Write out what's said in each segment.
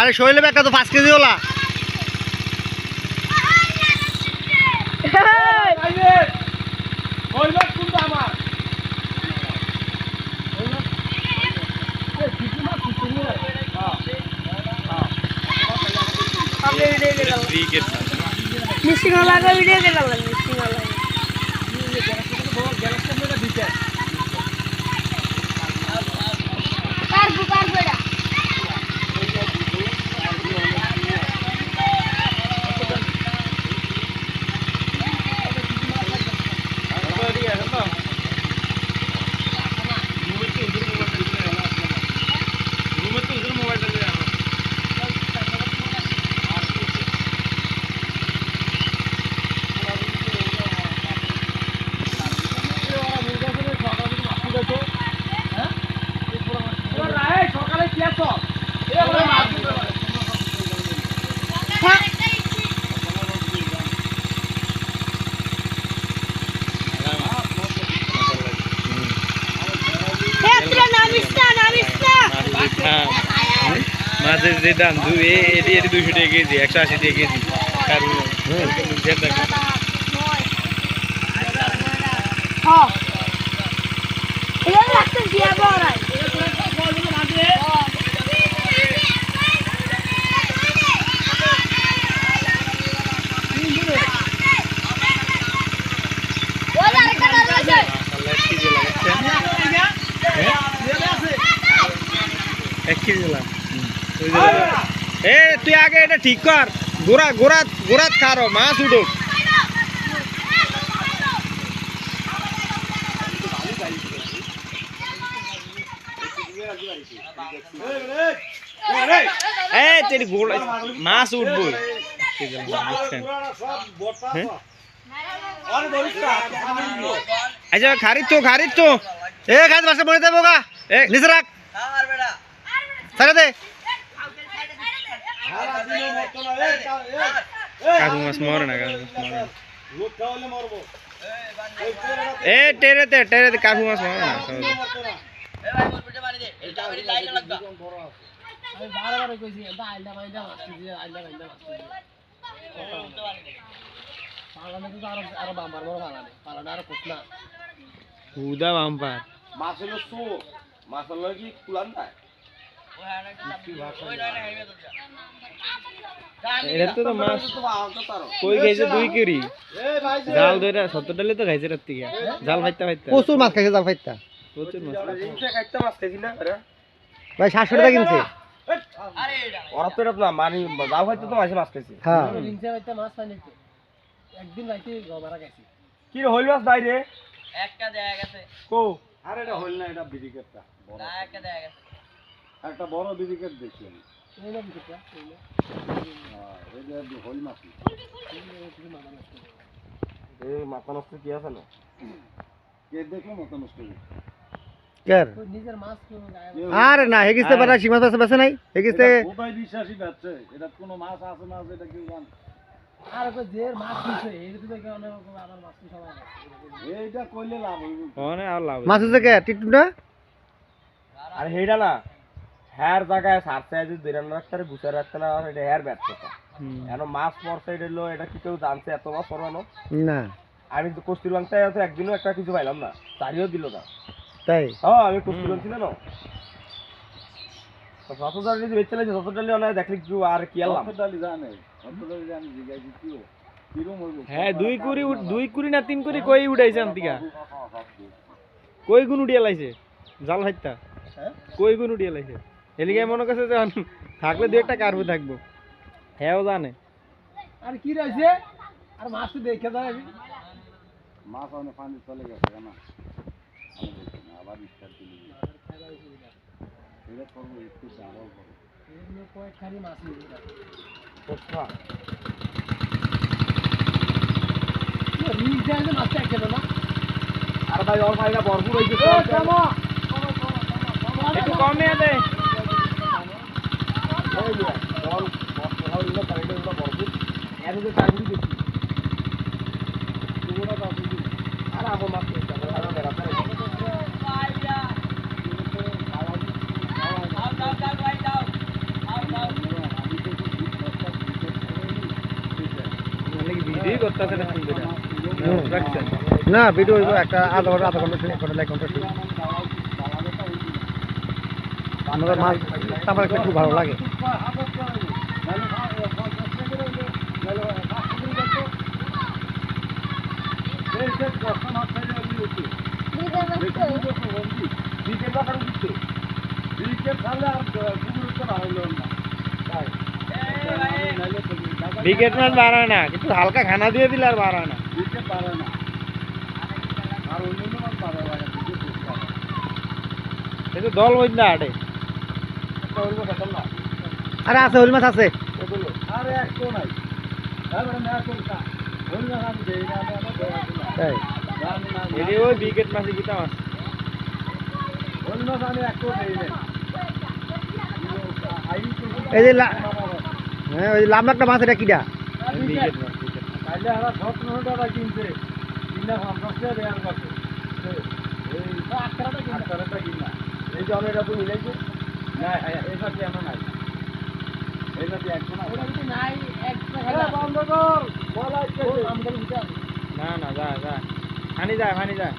আরে শৈলে একটা তো পাঁচ কেজি ওলা। মিশিং গেলাম মিশিং লাগা কারবু কারবু এটা হেত্রে নামিস না নামিস না মাছের যে দাম এটি এটি দুশো টাকা কেজি একশো আশি টাকা কেজি। কারণ এক কেজি দিলাম এ তুই আগে এটা ঠিক কর। গোড়া গোড়া গোড়াত খারো মাছ উঠুক। মাছ উঠবো? আচ্ছা খারিদ তো খারিদ তো। এ গাছ বাসা মরে যাব গা। এ নিচে রাখ। দে। কাকু মাছ মরে না কাকু মাছ মরে এ টেরেতে টেরেতে কাকু মাছ মরে না। হুদা বাম্পার মাছ হলো সো মাছ হলো কি কুলান দেয় এটা তো তো মাছ। তো আনতে পারো কই খাইছে? দুই কেরি জাল ধরে সত্তর ডালে তো খাইছে রাত থেকে জাল ফাইতে ফাইতে প্রচুর মাছ খাইছে জাল ফাইতা প্রচুর মাছ। খাইতে মাছ খাইছি না ভাই সাতশো টাকা কিনছে। ওরা তো এটা না মানে যাও হয়তো তো মাছে মাছ খাইছি। হ্যাঁ। কি রে হইল মাছ নাই রে? একটা দেয়া গেছে। কো। আরে এটা হইল না এটা বড় না একটা দেয়া গেছে। একটা বড় বিডিকেট দেখছি আমি। হ্যাঁ, মাছ এই মাথা নষ্ট কি আছে না? কে দেখল মতো নষ্ট হয়ে আরে না হেগিস্তে পারা সীমা পাশে পাশে নাই? হেগিস্তে এটা কোথায় বিশ্বাসী এটা কোনো মাছ আছে না আছে এটা কেউ জানে এইটা কইলে লাভ হইব। আর লাভ মাছ হচ্ছে কে? টিটু না আরে হেইডা না। হ্যার জায়গায় সারতে আছে দুই রান্না রাখতে গুছে রাখতে না আর এটা হ্যার ব্যর্থতা। এখন মাছ পড়ছে এটা হলো এটা কি কেউ জানছে এত মাছ পড়ানো না? আমি তো কস্তুর বাংতে আছে একদিনও একটা কিছু পাইলাম না চারিও দিল না। তাই? হ্যাঁ আমি কস্তুর বাং ছিল না। যত ডালি বেচে লাগছে যত ডালি অনেক দেখলি কি আর কি আলাম ডালি জানে ডালি জানে হ্যাঁ দুই কুড়ি দুই কুড়ি না তিন কুড়ি কই উঠাইছে আন্তিকা? কই গুণ উঠিয়ে লাইছে? জাল ফাইতা কই গুণ উঠিয়ে লাইছে? এলিগে মনে করছে যে থাকলে দু একটা কারবু থাকব। হ্যাঁ জানে। আর কি রয়েছে? আর মাছ তো দেখে যায় মাছ অনেক পানি চলে গেছে না আমি দেখছি না, আবার স্টার্ট দিলি। এটা করব একটু ডাবল করব। আর ভাই ওর ভাইরা ভরপুর হয়েছে একটু কমে চলে আসে তখন কোথাও কারেন্টের ওটা ভরপুর এত যে চাকরি দেখি পুরোটা চাকরি আর আবার মাছ আরও না ভিডিও একটা আধা ঘণ্টা আধা ঘণ্টা ঘণ্টা এক ঘণ্টা। আমাদের মাছ আমার একটা খুব ভালো লাগে। বিকেট মাছ বার হয় না কিন্তু হালকা খানা দিয়ে দিলে আর বার হয় না দল বই না আটে আরে মাছ নাই তারপরে না কোনটা হইল আমার এটি দিতাম আছে আমি একশো দেই না এই যে লা- হ্যাঁ ওই লাম্বা একটা মাছ এটা কিটা মাছ মাছ। কাইলে হারা স্বপ্ন টাকা কিনছে কিনা পঞ্চাশ টাকা দেওয়ার কাছে এই আটটাটা কিনা এই যে অনেক আপনি মিলাইছে না এই সাথে আমার নাই। এই সাথে একশো না যা যা। পানি যায়? পানি যায়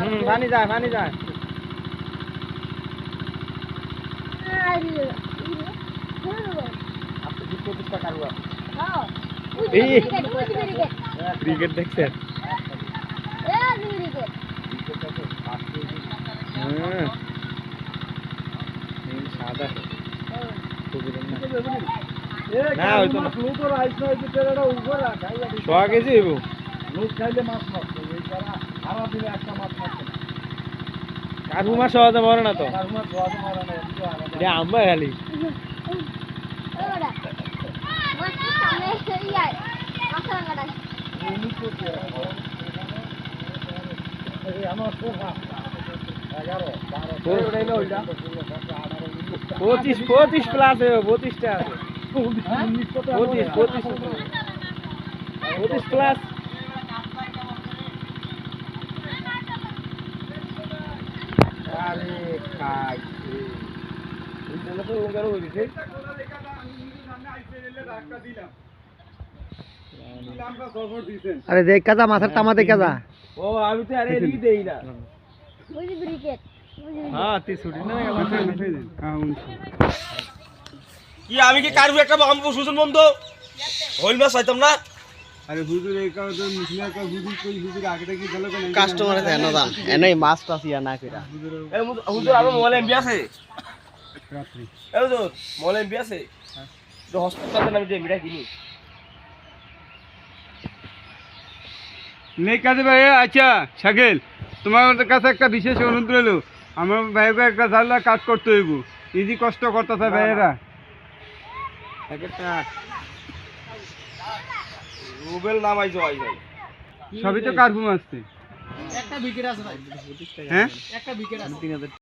হুম পানি যায় পানি যায় ক্রিকেট দেখছেন। সবুজের না। না, হইতো না। লোকের আইস নয় যে তেরাটা উপর খাইয়া দিছে। কেজি হইব? লোক খাইলে মাছ এই তারা সারা দিনে একটা মাছ না। কাকু মাছ সহজে মরে না তো? তার মাছ তো মারা এমনি এটা খালি। আমার এগারো বারো। না ওইটা পঁচিশ পঁচিশ প্লাস পঁচিশটা আছে। পঁচিশ পঁচিশ পঁচিশ প্লাস আরে হইছে আরে দেখ কাজা মাছের তামা দেখ কাজা। ও আমি তো আরে এদিকে দেই না। হ্যাঁ না গেল কি আমি কি কারু একটা বাম সুজন বন্ধ? হইল পাইতাম না? কাস্টমারে দেন না দাম এনেই মাছ টাছ না কইরা। এই হুজুর- হুজুর আমার মোবাইল এমবি আছে? এই হুজুর মোবাইল এমবি আছে? তো হসপিটালে আমি যে এমবিটা কিনি। নেই কাজে ভাই আচ্ছা শাকিল তোমার কাছে একটা বিশেষ অনুরোধ রইল। আমার ভাইকে একটা জানলা কাজ করতে হইব। ইজি কষ্ট করতেছে ভাইয়েরা। রুবেল নাম ভাই সবই তো কারফুম আসছে হ্যাঁ? বিকেট হাজার